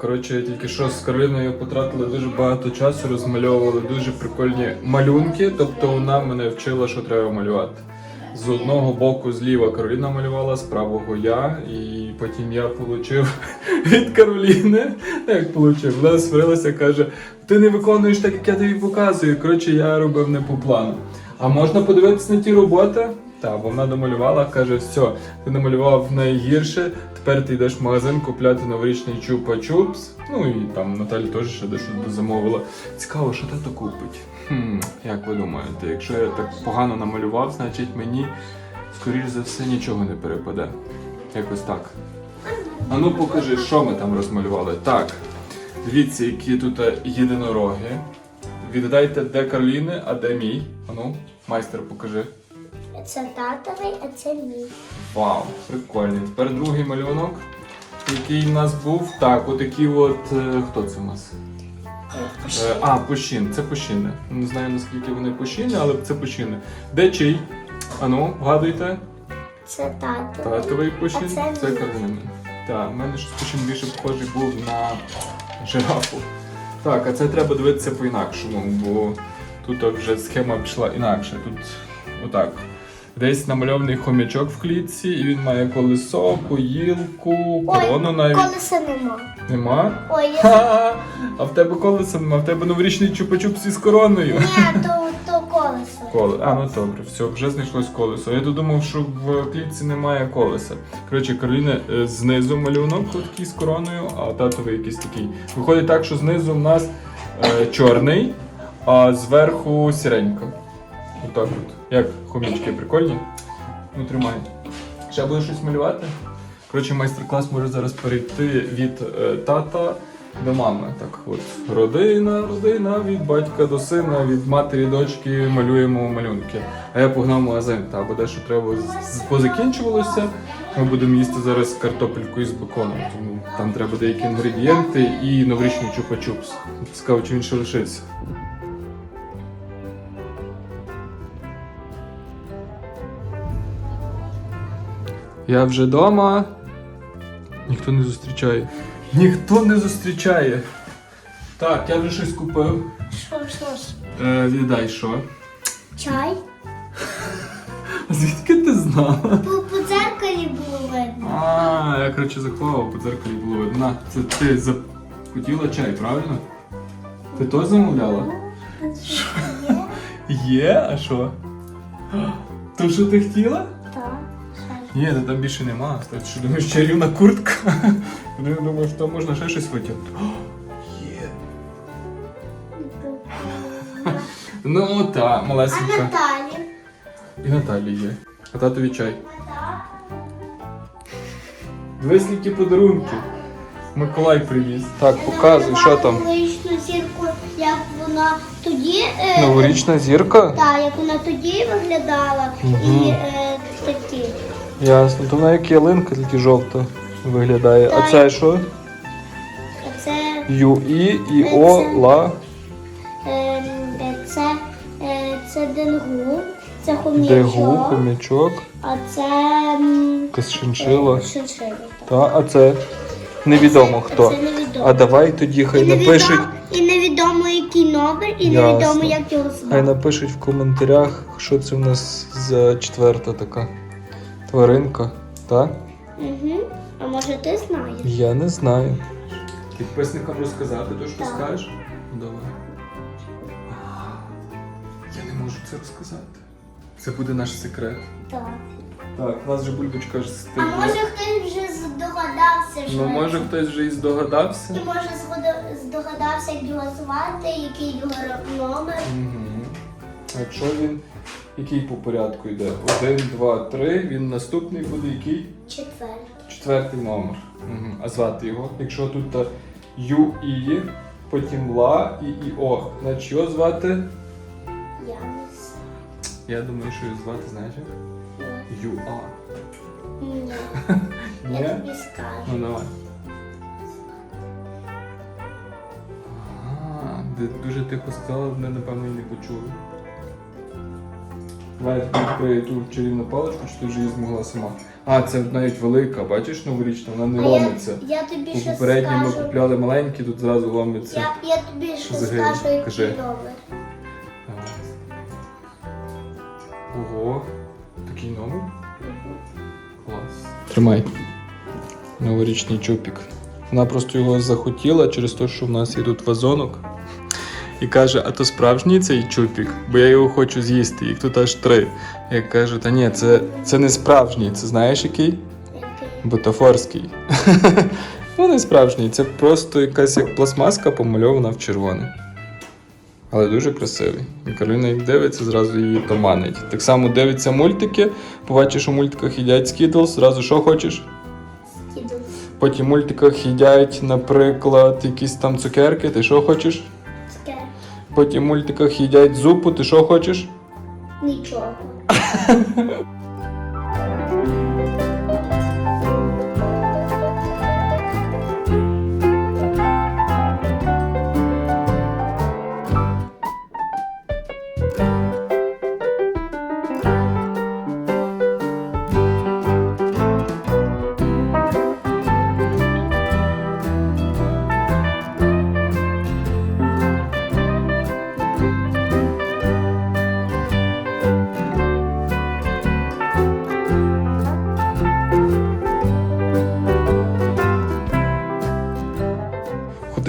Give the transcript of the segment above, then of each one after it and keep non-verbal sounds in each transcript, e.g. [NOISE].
Коротше, тільки що з Кароліною потратили дуже багато часу, розмальовували дуже прикольні малюнки. Тобто вона мене вчила, що треба малювати. З одного боку зліва Кароліна малювала, з правого я, і потім я отримав [LAUGHS] від Кароліни. Як отримав? Вона сварилася, каже: ти не виконуєш так, як я тобі показую. Коротше, я робив не по плану. А можна подивитися на ті роботи? Так, бо вона домалювала, каже, все, ти намалював найгірше, тепер ти йдеш в магазин купляти новорічний чупа-чупс. Ну і там Наталя теж ще дещо замовила. Цікаво, що тато купить. Хм, як ви думаєте, якщо я так погано намалював, значить мені, скоріш за все, нічого не перепаде. Якось так. А ну покажи, що ми там розмалювали. Так, дивіться, які тут єдинороги. Відгадайте, де Кароліни, а де мій. Ану, майстер, покажи. Це татовий, а це мій. Вау, прикольний. Тепер другий малюнок, який в нас був. Так, отакі от. е, Хто це у нас? Е, А, пущин. Це пущини. Не знаю наскільки вони пущини, але це пущини. Де чий? Ану, вгадуйте. Це татовий. Татовий пущин. Це Це мій. Так, в мене щось пущин більше похожий був на жирафу. Так, а це треба дивитися по-інакшому, бо тут вже схема пішла інакше. Тут отак. Десь намальований хомячок в клітці, і він має колесо, поїлку, корону навіть. колеса нема. Нема? Ой, я... А в тебе колеса нема, в тебе новорічний чупа-чупс із короною. Ні, то, то колесо. Коле. А, ну добре, все, вже знайшлось колесо. Я додумав, що в клітці немає колеса. Коротше, Кароліна е, знизу малюнок такий з короною, а татовий якийсь такий. Виходить так, що знизу в нас е, чорний, а зверху сіренька. Отак от. Як хомічки, прикольні? Ну, тримай. Ще будеш щось малювати? Коротше, майстер-клас може зараз перейти від е, тата до мами. Так от. Родина, родина, від батька до сина, від матері дочки малюємо малюнки. А я погнав магазин, та бо дещо треба позакінчувалося. Ми будемо їсти зараз картопельку із беконом, тому там треба деякі інгредієнти і новорічний чупа-чупс. Цікаво, чи він ще лишиться. Я вже вдома. Ніхто не зустрічає. Ніхто не зустрічає. Так, я вже щось купив. Що, що ж? Е, віддай що? Чай? [LAUGHS] Звідки ти знала? По, по дзеркалі було видно. А, я коротше заховав, по дзеркалі було видно. На, це ти захотіла чай, правильно? Ти то замовляла? Є, а що? [GASPS] То що ти хотіла? Так. Ні, та там більше нема. Ти що думаєш, чарівна куртка? [LAUGHS] Ну, Я думаю, що там можна ще щось. О, Є. Ну так, А малесенька. Наталі? І Наталі є. А татові чай. Дивись, які подарунки. Миколай привіз. Так, показуй, що там. Новорічну зірку, як вона тоді. е, Новорічна зірка? Так, як вона тоді виглядала. І е, такі. Ясно, то вона як ялинка, тільки жовта виглядає. А це що? Це, Ю, І, І, О, Ла, е, е, це, е, це денгу, це хомячок, Дегу, хомячок, а це м, якась шиншила. е, шиншила. так. Та, а це невідомо хто. Це невідомо. А давай тоді хай і, невідомо, напишуть. і невідомо, який номер, і Ясно. невідомо, як його Хай звати. напишуть в коментарях, що це в нас за четверта така тваринка. Так? Угу. А може ти знаєш? Я не знаю. Підписникам розказати, то що Так. скажеш? Ну, Давай. Я не можу це розказати. Це буде наш секрет. Так. Так, у нас вже бульбочка ж А стигла. може хтось вже здогадався, що Ну, може хтось вже і здогадався. і може згода- здогадався, як його звати, який його ро- номер. Угу. А якщо він який по порядку йде? Один, два, три. Він наступний буде який? Четвертий. Четвертий номер. Угу. А звати його? Якщо тут та Ю І, потім Ла і І О. Значить його звати. Я не знаю. Я думаю, що його звати, знаєш? як? Ю А. Ні. Ні? Я тобі скажу. Ну давай. А, ти дуже тихо сказала, вони напевно і не почули. Давай я тобі відкрию ту чарівну паличку, чи ти вже її змогла сама. А, це навіть велика, бачиш, новорічна, вона не А я, ломиться. я тобі ще попередньому ми скажу. купляли маленькі, тут зразу ломиться. Я, я тобі ще Взагалі, скажу, який кажи. номер. Ого, такий номер? Клас. Тримай. Новорічний чупік. Вона просто його захотіла через те, що в нас є тут вазонок. І каже, а то справжній цей чупік, бо я його хочу з'їсти, їх тут аж три. Я кажу, та ні, це, це не справжній, це знаєш який? Бутафорський. [LAUGHS] ну, не справжній, це просто якась як пластмаска помальована в червоне. Але дуже красивий. І Кароліна як дивиться, зразу її томанить. Так само дивиться мультики, побачиш у мультиках їдять скідлс, зразу що хочеш? Потім в мультиках їдять, наприклад, якісь там цукерки, ти що хочеш? Потім в мультиках їдять зупу, ти що хочеш? Нічого. [LAUGHS]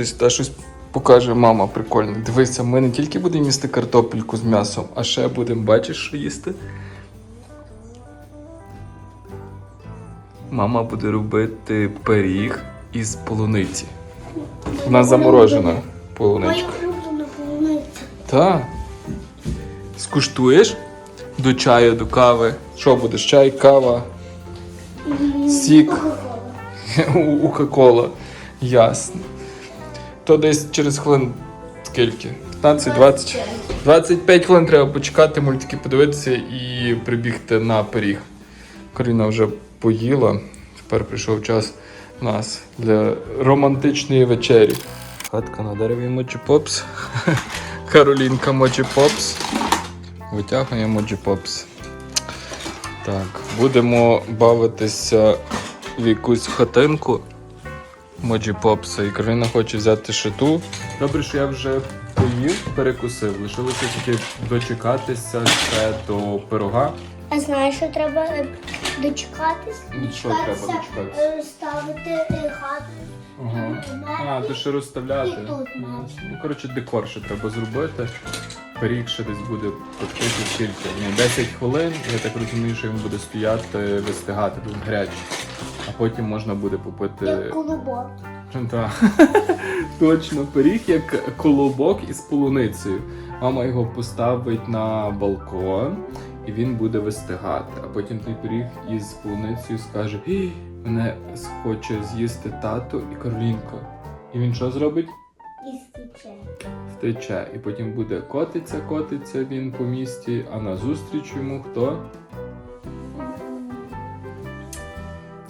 Ходи сюди щось покаже мама прикольне. Дивися, ми не тільки будемо їсти картопельку з м'ясом, а ще будемо, бачиш, що їсти. Мама буде робити пиріг із полуниці. Вона заморожена полуничка. Так. Скуштуєш до чаю, до кави. Що будеш? Чай, кава, сік. Кока-кола. [LAUGHS] У Кока-Кола. Ясно. То десь через хвилин скільки? 15-20. 25 хвилин треба почекати, мультики подивитися і прибігти на пиріг. Каріна вже поїла. Тепер прийшов час у нас для романтичної вечері. Хатка на дереві Моджі Попс. [LAUGHS] Каролінка Моджі Попс. Витягує Моджі Попс. Так, будемо бавитися в якусь хатинку. Моджі Попса. І Кароліна хоче взяти шиту. Добре, що я вже поїв, перекусив. Лишилося тільки дочекатися ще до пирога. А знаєш, що треба дочекатись? Що треба Дочекатися, дочекатися? е, Ставити е, хату. Ага. А, то ще розставляти. І тут. Ну, коротше, декор ще треба зробити. Пиріг ще десь буде пекти скільки. Ну, 10 хвилин, я так розумію, що він буде стояти, вистигати, тут гарячий. А потім можна буде попити. Колобок. [LAUGHS] Точно, пиріг як колобок із полуницею. Мама його поставить на балкон і він буде вистигати. А потім той пиріг із полуницею скаже: «Ій, мене хоче з'їсти тато і Каролінка. І він що зробить? І стіче. Втече. І потім буде котиться, котиться він по місті, а назустріч йому хто?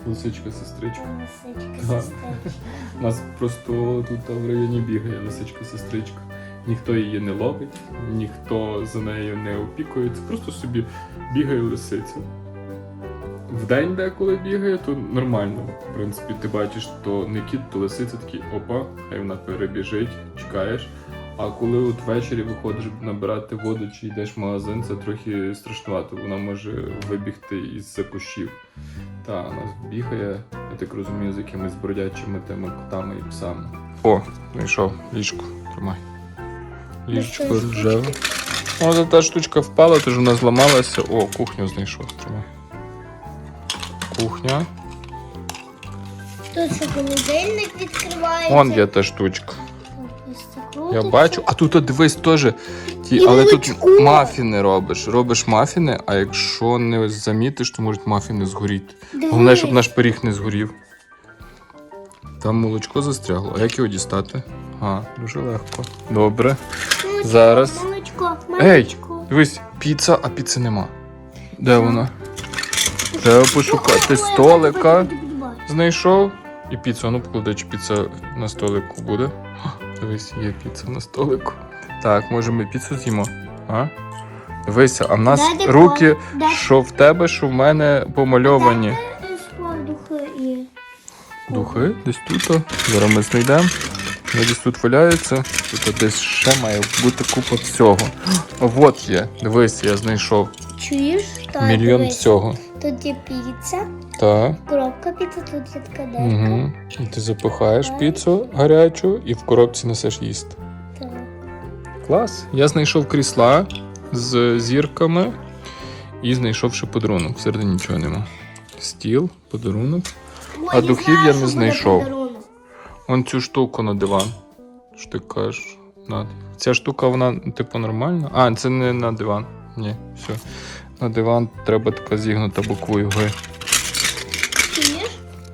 Лисичка сестричка. Лисичка, сестричка. У нас просто тут в районі бігає лисичка-сестричка. Ніхто її не ловить, ніхто за нею не опікується, просто собі бігає лисиця. Вдень деколи бігає, то нормально. В принципі, ти бачиш, то не кіт, то лисиця такий опа, хай вона перебіжить, чекаєш. А коли от ввечері виходиш набирати воду чи йдеш в магазин, це трохи страшнувато. Вона може вибігти із-за кущів. Та, нас бігає, я так розумію, з якимись бродячими тими котами і псами. О, знайшов ліжко. Тримай. Ліжечко Ну, ржаве. О, за та штучка впала, тож вона зламалася. О, кухню знайшов. Тримай. Кухня. Тут ще холодильник відкривається. Вон є та штучка. Я бачу. А тут от дивись теж. Ті, але тут мафіни робиш. Робиш мафіни, а якщо не замітиш, то можуть мафіни згоріти. Головне, щоб наш пиріг не згорів. Там молочко застрягло. А як його дістати? А, дуже легко. Добре. Зараз. Молочко, Ей! Дивись, піца, а піци нема. Де вона? Треба пошукати столика. Знайшов. І піцу. Ну поклади, чи піца на столику буде. Дивись, є піца на столику. Так, може ми піцу з'їмо? А? Дивися, а в нас Дай декор, руки, що в тебе, що в мене помальовані. Дайте духи. Десь тут. о. Зараз ми знайдемо. Вони десь тут валяються. Тут десь ще має бути купа всього. О, от є. Дивись, я знайшов Чуєш? Так, мільйон дивись. всього. Тут є піца, Так. коробка піца, тут є така дерка. Угу. І ти запихаєш піцу гарячу і в коробці несеш їсти. Так. Клас. Я знайшов крісла з зірками і знайшов ще подарунок. Всередині нічого нема. Стіл, подарунок. Ой, А духів знаю, я що не буде знайшов. подарунок. Вон цю штуку на диван. Що ти кажеш? На. Ця штука, вона, типу, нормальна. А, це не на диван. Ні, все. На диван треба така зігнута буквою Г.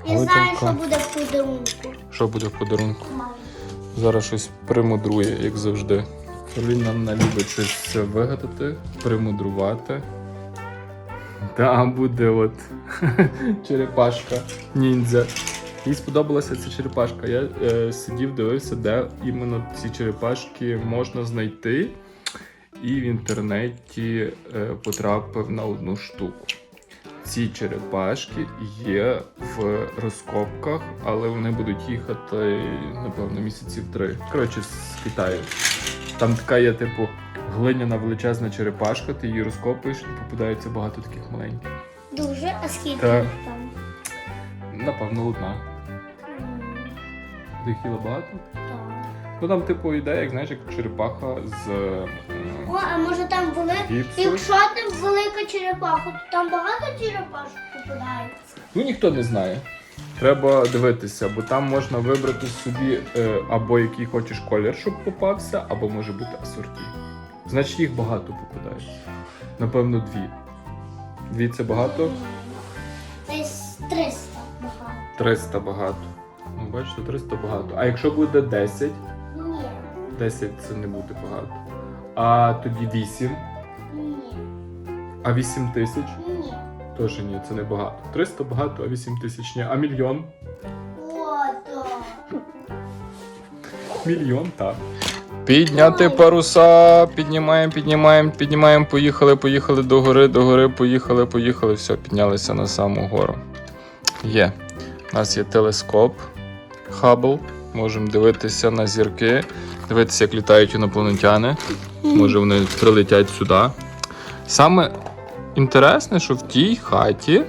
Я знаю, що буде в подарунку. Що буде в подарунку? Зараз щось примудрує, як завжди. Кароліна не любить щось вигадати, примудрувати. Та буде от [LAUGHS] черепашка ніндзя. Їй сподобалася ця черепашка. Я е, сидів, дивився, де іменно ці черепашки можна знайти. І в інтернеті е, потрапив на одну штуку. Ці черепашки є в розкопках, але вони будуть їхати, напевно, місяців три. Коротше, з Китаю. Там така є, типу, глиняна величезна черепашка, ти її розкопуєш і попадається багато таких маленьких. Дуже, а скільки їх там? Напевно, одна. М, Ти їх їла багато? Ну там, типу, ідея, як знаєш, як черепаха з О, а може там велика. гіпсу. Якщо там велика черепаха, то там багато черепашок попадається. Ну ніхто не знає. Треба дивитися, бо там можна вибрати собі е, або який хочеш колір, щоб попався, або може бути асорті. Значить, їх багато попадається. Напевно, дві. Дві це багато, Десь 300 багато. 300 багато. Ну, бачите, 300 багато. А якщо буде 10, Ні. 10 це не буде багато. А тоді 8, Ні. а 8 тисяч Ні. теж ні, це не багато. 300 багато, а 8 тисяч ні. А мільйон? О, так. Мільйон, так. Підняти паруса, піднімаємо, піднімаємо, піднімаємо, поїхали, поїхали до гори, до гори, поїхали, поїхали. Все, піднялися на саму гору. Є. У нас є телескоп Хаббл. Можемо дивитися на зірки, дивитися, як літають інопланетяни. Може, вони прилетять сюди. Саме інтересне, що в тій хаті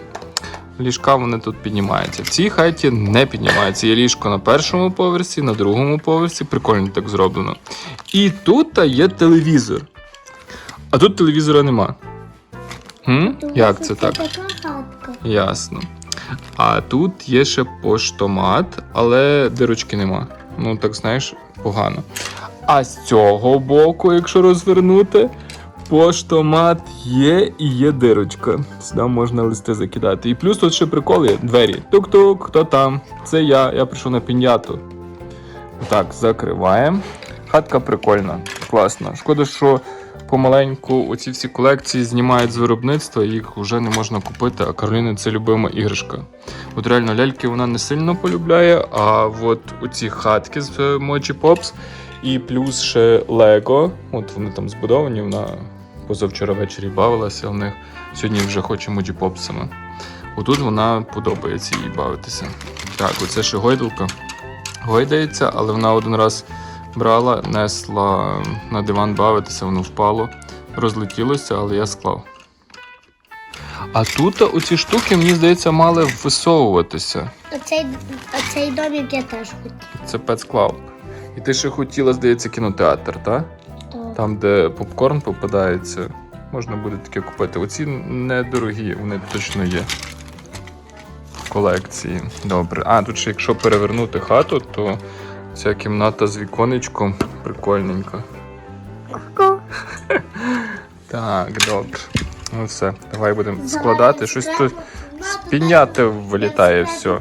ліжка вони тут піднімаються. В цій хаті не піднімаються. Є ліжко на першому поверсі, на другому поверсі. Прикольно так зроблено. І тут є телевізор. А тут телевізора нема. Хм? Як це так? Ясно. А тут є ще поштомат, але дирочки нема. Ну, так знаєш, погано. А з цього боку, якщо розвернути, поштомат є і є дирочка. Сюди можна листи закидати. І плюс тут ще прикол є. Двері. Тук-тук, хто там? Це я. Я прийшов на піняту. Так, закриваємо. Хатка прикольна, класна. Шкода, що помаленьку оці всі колекції знімають з виробництва, їх вже не можна купити, а Кароліни це любима іграшка. От реально ляльки вона не сильно полюбляє, а от оці хатки з е, Mochi Pops і плюс ще Лего. От вони там збудовані, вона позавчора ввечері бавилася в них. Сьогодні вже хоче Mochi Popsами. Отут вона подобається їй бавитися. Так, оце ще гойдалка. Гойдається, але вона один раз брала, несла на диван бавитися, воно впало, розлетілося, але я склав. А тут оці штуки, мені здається, мали висовуватися. Оцей, оцей домик я теж хотів. Це пецклав. І ти ще хотіла, здається, кінотеатр, так? Так. Там, де попкорн попадається, можна буде таке купити. Оці недорогі, вони точно є. В колекції. Добре. А, тут ще якщо перевернути хату, то ця кімната з віконечком прикольненька. [LAUGHS] Так, добре. Ну все, давай будемо складати. Щось тут з підняти вилітає все.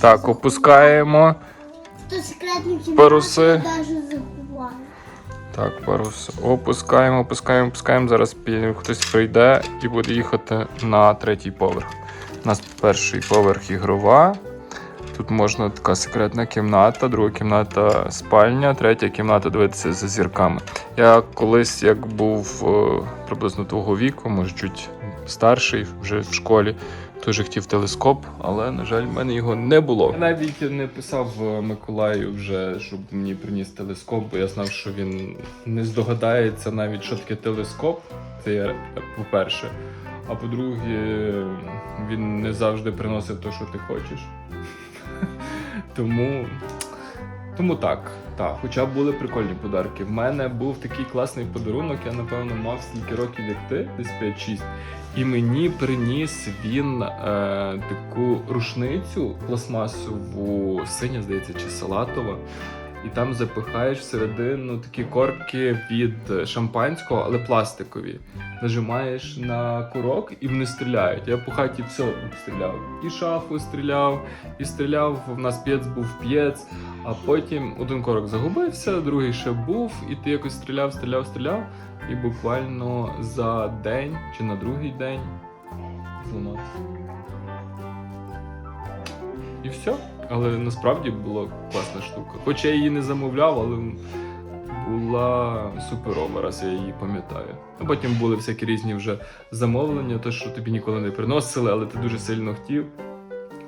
Так, опускаємо. Паруси. Так, парус. Опускаємо, опускаємо, опускаємо. Зараз хтось прийде і буде їхати на третій поверх. У нас перший поверх ігрова. Тут можна така секретна кімната, друга кімната спальня, третя кімната дивитися за зірками. Я колись, як був е, приблизно твого віку, може чуть старший, вже в школі, теж хотів телескоп, але, на жаль, в мене його не було. Я навіть не писав е, Миколаю вже, щоб мені приніс телескоп, бо я знав, що він не здогадається навіть, що таке телескоп. Це я, по-перше. А по-друге, він не завжди приносив те, що ти хочеш. Тому. Тому так, так. Хоча були прикольні подарки. В мене був такий класний подарунок, я напевно мав стільки років, як ти, десь 5-6. І мені приніс він е, таку рушницю пластмасову, синя, здається, чи салатова. І там запихаєш всередину такі корки від шампанського, але пластикові. Нажимаєш на курок і вони стріляють. Я по хаті все стріляв. І шафу стріляв, і стріляв. В нас п'єц був п'єц, а потім один корок загубився, другий ще був, і ти якось стріляв, стріляв, стріляв. І буквально за день чи на другий день зламався. І все. Але насправді була класна штука. Хоч я її не замовляв, але була суперова, раз я її пам'ятаю. А потім були всякі різні вже замовлення, те, що тобі ніколи не приносили, але ти дуже сильно хотів.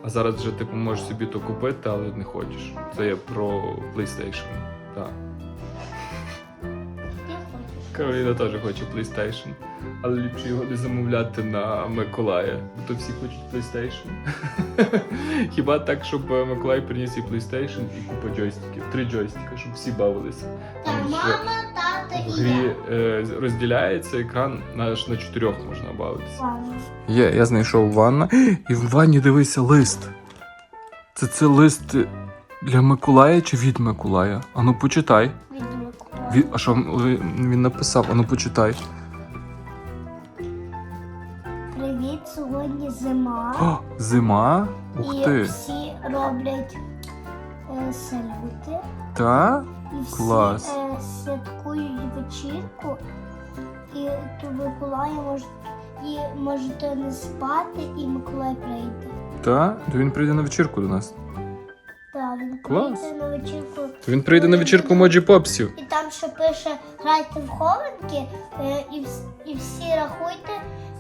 А зараз вже ти можеш собі то купити, але не хочеш. Це я про PlayStation. Так. Кароліна теж хоче PlayStation, але ліпше його не замовляти на Миколая, бо то всі хочуть PlayStation. [LAUGHS] Хіба так, щоб е, Миколай приніс і PlayStation і купа джойстиків, три джойстика, щоб всі бавилися. Та Там ще мама, тато в і грі е, розділяється екран аж на чотирьох можна бавитися. Мама. Є, я знайшов ванна. І в ванні дивися лист. Це це лист для Миколая чи від Миколая? Ану почитай. Миколая. Він, а що він написав? Ану почитай. Привіт, сьогодні зима. О, зима? Ух і ти. всі роблять е, салюти. Та? І всі Клас. Е, святкують вечірку. І то Миколай може і можете не спати, і Миколай прийде. Та? То він прийде на вечірку до нас. Так, він Клас. прийде на вечірку. То він прийде на вечірку Моджі Попсів. І там ще пише грайте в хованки, е, і, вс- і всі рахуйте,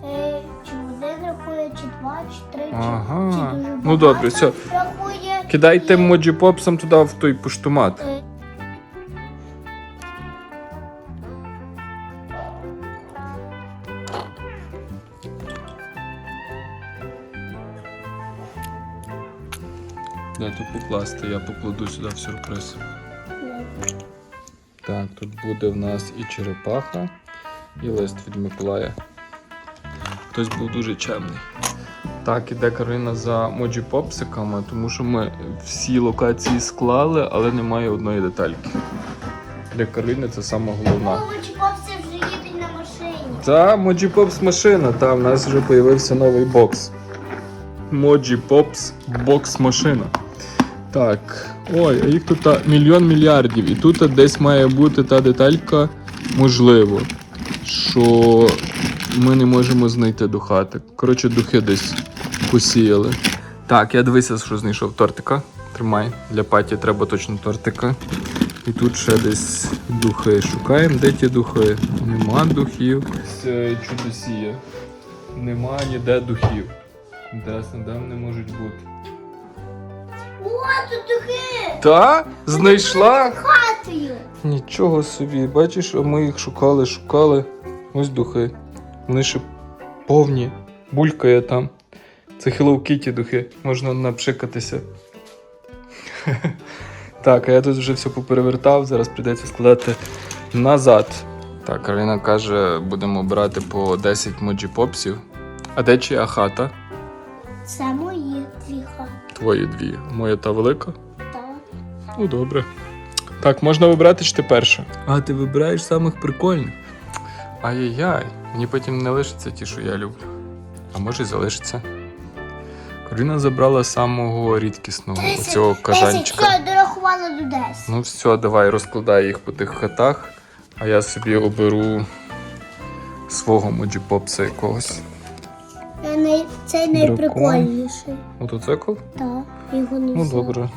е, чи один рахує, чи два, чи три, чи, Ага. чи дуже багато Ну, добре, все. рахує. Кидайте І, Моджі Попсам туди в той поштомат. е, Де тут покласти? Я покладу сюди в сюрприз. Так, тут буде в нас і черепаха, і лист від Миколая. Хтось був дуже чемний. Так, іде Карина за моджі попсиками, тому що ми всі локації склали, але немає одної детальки. Для Карини це саме головна. Овочі попси вже їдуть на машині. Та, Моджі Попс машина, там в нас вже з'явився новий бокс. Моджі Попс бокс машина. Так. Ой, а їх тут мільйон мільярдів. І тут десь має бути та деталька, можливо, що ми не можемо знайти до хати. Коротше, духи десь посіяли. Так, я дивися, що знайшов тортика. Тримай, для паті треба точно тортика. І тут ще десь духи. Шукаємо, де ті духи. Нема духів. Це чудо сіє. Нема ніде духів. Інтересно, де вони можуть бути? О, духи! Та? Знайшла? Хатою. Нічого собі, бачиш, а ми їх шукали, шукали. Ось духи. Вони ще повні. Булькає там. Це Hello Kitty духи, можна напшикатися. [LAUGHS] Так, а я тут вже все поперевертав, зараз прийдеться складати назад. Так, Кароліна каже, будемо брати по 10 моджі попсів. А де чия хата? Це мої дві хати. Твої дві. Моя та велика? Так. Ну, добре. Так, можна вибрати чи ти перша? А ти вибираєш самих прикольних. Ай-яй-яй, мені потім не лишиться ті, що я люблю. А може й залишиться. Кароліна забрала самого рідкісного цього кажанчика. Все, дорахувала до 10. Ну все, давай розкладай їх по тих хатах, а я собі оберу свого моджіпопса якогось. Цей найприкольніший. Мотоцикл? Так, його не Ну взяла. добре.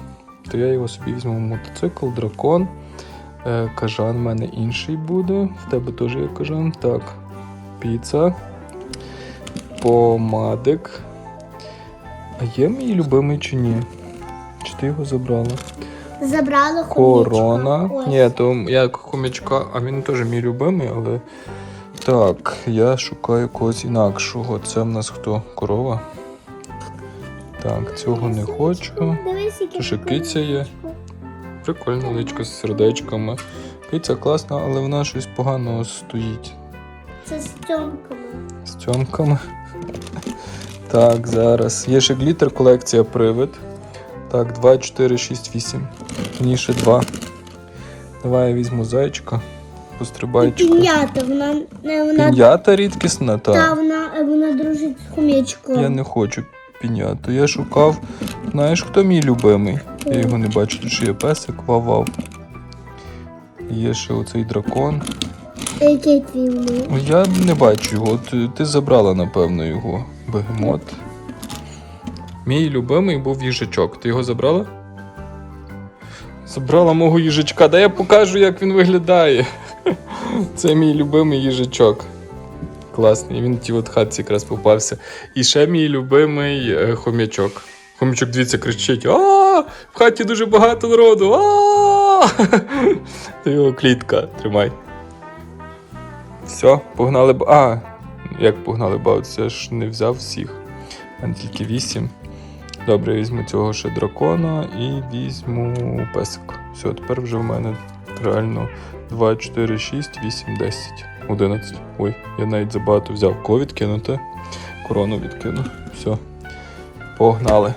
То я його собі візьму мотоцикл, дракон. Е, кажан в мене інший буде. В тебе теж є кажан. Так. Піца. Помадик. А є мій любимий чи ні? Чи ти його забрала? Забрала Корона. Ось. Ні, то я хомячка, а він теж мій любимий, але. Так, я шукаю когось інакшого. Це в нас хто? Корова? Так, цього не хочу. Тут ще киця є. личко. Прикольна личка з сердечками. Піця класна, але вона щось погано стоїть Це з тьомками. з цьомками. Так, зараз. Є ще глітер колекція привид. Так, 2, 4, 6, 8. Мені ще 2. Давай я візьму зайчика. Пострибайчика. пінята, вона, не, вона, Пінята рідкісна, та, вона, вона дружить з хомячком. Я не хочу піняту. Я шукав. Знаєш, хто мій любимий? Я його не бачу. Тут ще є песик, вав-вав. Є ще оцей дракон. Який твій внук? Ну, Я не бачу його. Ти, ти забрала, напевно, його бегемот. Мій любимий був їжачок. Ти його забрала? Забрала мого їжачка. Да я покажу, як він виглядає. [LAUGHS] Це мій любимий їжачок. Класний. Він в тій от хатці якраз попався. І ще мій любимий е, хомячок. Хомячок, дивіться, кричить: А! В хаті дуже багато народу! А! [LAUGHS] Його клітка. Тримай. Все, погнали б. А, як погнали бавитися, я ж не взяв всіх. Мене тільки вісім. Добре, візьму цього ще дракона і візьму песика. Все, тепер вже в мене реально 2, 4, 6, 8, 10, 11. Ой, я навіть забагато взяв. Ковід відкинути? Корону відкину. Все. Погнали.